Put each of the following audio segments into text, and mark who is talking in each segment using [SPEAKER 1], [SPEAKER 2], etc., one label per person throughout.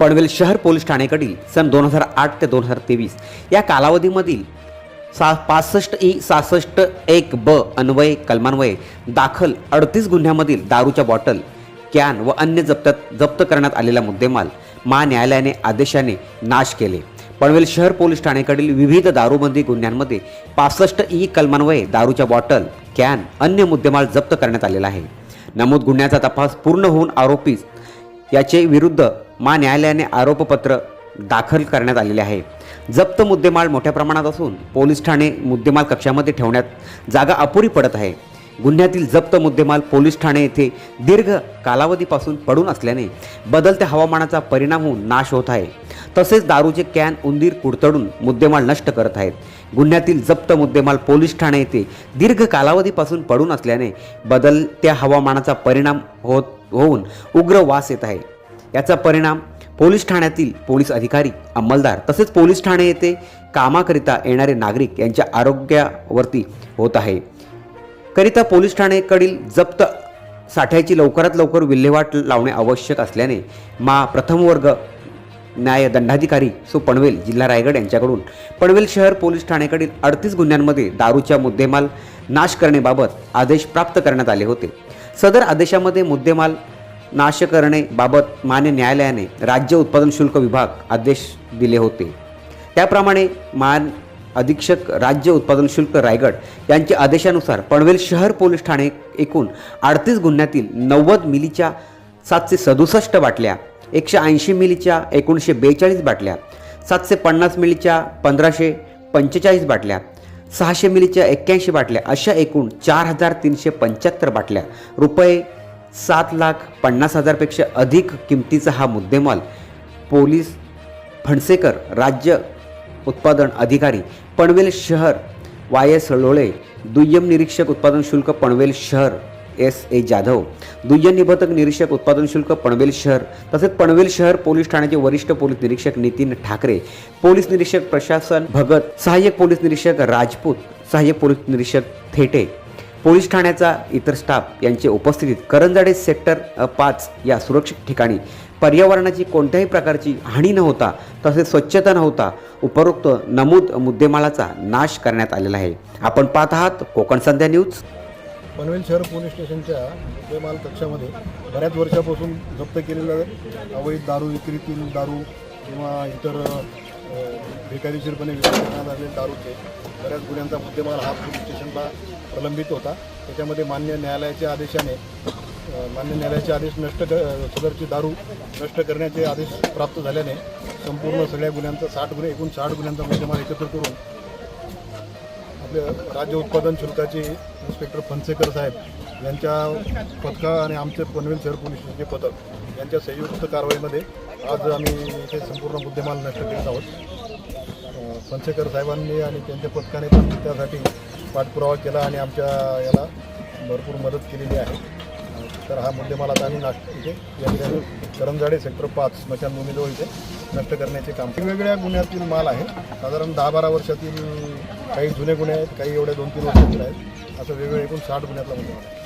[SPEAKER 1] पनवेल शहर पोलीस ठाणेकडील सन दोन हजार आठ ते दोन हजार तेवीस या कालावधीमधील सा पासष्ट ई सहासष्ट एक ब अन्वये कलमान्वये दाखल अडतीस गुन्ह्यामधील दारूच्या बॉटल कॅन व अन्य जप्तात जप्त करण्यात आलेला मुद्देमाल महान्यायालयाने आदेशाने नाश केले. पनवेल शहर पोलीस ठाणेकडील विविध दारूबंदी गुन्ह्यांमध्ये पासष्ट ई कलमान्वये दारूच्या बॉटल कॅन अन्य मुद्देमाल जप्त करण्यात आलेला आहे. नमूद गुन्ह्याचा तपास पूर्ण होऊन आरोपीस याचे विरुद्ध मा न्यायालयाने आरोपपत्र दाखल करण्यात आलेले आहे. जप्त मुद्देमाल मोठ्या प्रमाणात असून पोलीस ठाणे मुद्देमाल कक्षामध्ये ठेवण्यात जागा अपुरी पडत आहे. गुन्ह्यातील जप्त मुद्देमाल पोलीस ठाणे येथे दीर्घ कालावधीपासून पडून असल्याने बदलत्या हवामानाचा परिणाम होऊन नाश होत आहे. तसेच दारूचे कॅन उंदीर कुडतडून मुद्देमाल नष्ट करत आहेत. गुन्ह्यातील जप्त मुद्देमाल पोलीस ठाणे येथे दीर्घ कालावधीपासून पडून असल्याने बदलत्या हवामानाचा परिणाम होत होऊन उग्र वास येत आहे. याचा परिणाम पोलीस ठाण्यातील पोलीस अधिकारी अंमलदार तसेच पोलीस ठाणे येथे कामाकरिता येणारे नागरिक यांच्या आरोग्यावरती होत आहे. करिता पोलीस ठाणेकडील जप्त साठ्याची लवकरात लवकर विल्हेवाट लावणे आवश्यक असल्याने मा प्रथम वर्ग न्याय दंडाधिकारी सो. पनवेल जिल्हा रायगड यांच्याकडून पनवेल शहर पोलीस ठाणेकडील अडतीस गुन्ह्यांमध्ये दारूच्या मुद्देमाल नाश करण्याबाबत आदेश प्राप्त करण्यात आले होते. सदर आदेशामध्ये मुद्देमाल नाश करणेबाबत मान्य न्यायालयाने राज्य उत्पादन शुल्क विभाग आदेश दिले होते. त्याप्रमाणे मान अधीक्षक राज्य उत्पादन शुल्क रायगड यांच्या आदेशानुसार पनवेल शहर पोलीस ठाणे एकूण अडतीस गुन्ह्यातील नव्वद मिलीच्या सातशे सदुसष्ट बाटल्या एकशे ऐंशी मिलीच्या एकोणीसशे बेचाळीस बाटल्या सातशे पन्नास मिलीच्या पंधराशे पंचेचाळीस बाटल्या सहाशे मिलीच्या एक्क्याऐंशी बाटल्या अशा एकूण चार हजार तीनशे पंच्याहत्तर बाटल्या. रुपये सात लाख पन्नास हजारपेक्षा अधिक किमतीचा हा मुद्देमाल पोलीस फणसेकर राज्य उत्पादन अधिकारी पनवेल शहर वाय एस लोळे दुय्यम निरीक्षक उत्पादन शुल्क पनवेल शहर एस ए जाधव दुय्यम निबंधक निरीक्षक उत्पादन शुल्क पनवेल शहर तसेच पनवेल शहर पोलीस ठाण्याचे वरिष्ठ पोलीस निरीक्षक नितीन ठाकरे पोलीस निरीक्षक प्रशासन भगत सहाय्यक पोलीस निरीक्षक राजपूत सहाय्यक पोलीस निरीक्षक थेटे पोलीस ठाण्याचा इतर स्टाफ यांच्या उपस्थितीत करंजाडे सेक्टर पाच या सुरक्षित ठिकाणी पर्यावरणाची कोणत्याही प्रकारची हानी न होता तसेच स्वच्छता न होता उपरोक्त नमूद मुद्देमालाचा नाश करण्यात आलेला आहे. आपण पाहत आहात कोकण संध्या न्यूज.
[SPEAKER 2] पनवेल शहर पोलीस स्टेशनच्या मुद्देमाल कक्षामध्ये बऱ्याच वर्षापासून जप्त केलेलं अवैध दारू विक्रीतील दारू किंवा इतर बेकायदेशीरपणे विक्री करण्यात आलेले दारूचे बऱ्याच गुन्ह्यांचा मुद्देमाल हा पोलीस स्टेशनला प्रलंबित होता. त्याच्यामध्ये मान्य न्यायालयाच्या आदेशाने मान्य न्यायालयाचे आदेश नष्ट क सदरची दारू नष्ट करण्याचे आदेश प्राप्त झाल्याने संपूर्ण सगळ्या गुन्ह्यांचा साठ गुन्हे एकूण साठ गुन्ह्यांचा मुद्देमाल एकत्र करून आपल्या राज्य उत्पादन शुल्काचे इन्स्पेक्टर फणसेकर साहेब यांच्या पथका आणि आमचे पनवेल शहर पोलीस पथक यांच्या संयुक्त कारवाईमध्ये आज आम्ही इथे संपूर्ण मुद्देमाल नष्ट करीत आहोत. फनसेकर फणसेकर साहेबांनी आणि त्यांच्या पथकाने पण त्यासाठी पाठपुरावा केला आणि आमच्या याला भरपूर मदत केलेली आहे. तर हा मुद्देमाल आता आम्ही नाश इथे या ठिकाणी करंजाडे सेक्टर पाच स्मशानभूमीजवळ इथे नष्ट करण्याचे काम वेगवेगळ्या गुन्ह्यातील माल आहे. साधारण दहा बारा वर्षातील काही जुने गुन्हे आहेत काही एवढे दोन तीन वर्षातील आहेत. असं वेगवेगळे एकूण साठ गुन्ह्यातला मुद्देमाल आहे.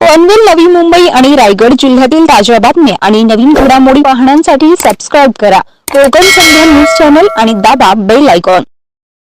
[SPEAKER 3] पनवेल नवी मुंबई आणि रायगड जिल्ह्यातील ताज्या बातम्या आणि नवीन घडामोडी पाहण्यासाठी सबस्क्राईब करा. कोकण संध्या न्यूज चॅनल आणि दाबा बेल आयकॉन